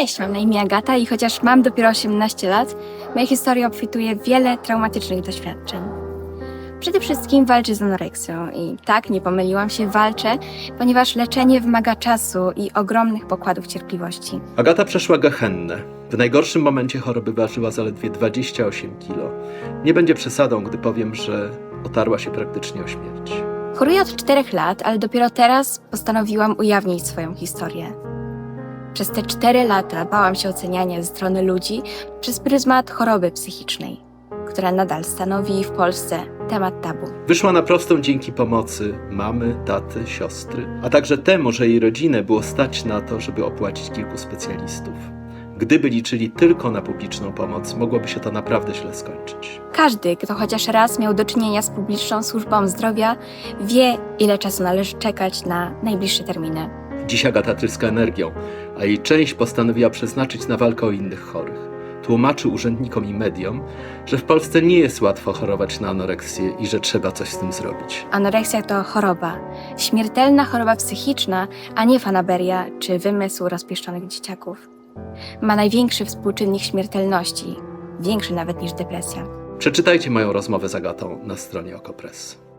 Cześć, mam na imię Agata i chociaż mam dopiero 18 lat, moja historia obfituje w wiele traumatycznych doświadczeń. Przede wszystkim walczę z anoreksją i tak, nie pomyliłam się, walczę, ponieważ leczenie wymaga czasu i ogromnych pokładów cierpliwości. Agata przeszła gehennę. W najgorszym momencie choroby ważyła zaledwie 28 kilo. Nie będzie przesadą, gdy powiem, że otarła się praktycznie o śmierć. Choruję od 4 lat, ale dopiero teraz postanowiłam ujawnić swoją historię. Przez te 4 lata bałam się oceniania ze strony ludzi przez pryzmat choroby psychicznej, która nadal stanowi w Polsce temat tabu. Wyszła na prostą dzięki pomocy mamy, taty, siostry, a także temu, że jej rodzinę było stać na to, żeby opłacić kilku specjalistów. Gdyby liczyli tylko na publiczną pomoc, mogłoby się to naprawdę źle skończyć. Każdy, kto chociaż raz miał do czynienia z publiczną służbą zdrowia, wie, ile czasu należy czekać na najbliższe terminy. Dziś Agata tryska energią, a jej część postanowiła przeznaczyć na walkę o innych chorych. Tłumaczy urzędnikom i mediom, że w Polsce nie jest łatwo chorować na anoreksję i że trzeba coś z tym zrobić. Anoreksja to choroba, śmiertelna choroba psychiczna, a nie fanaberia czy wymysł rozpieszczonych dzieciaków. Ma największy współczynnik śmiertelności, większy nawet niż depresja. Przeczytajcie moją rozmowę z Agatą na stronie Okopres.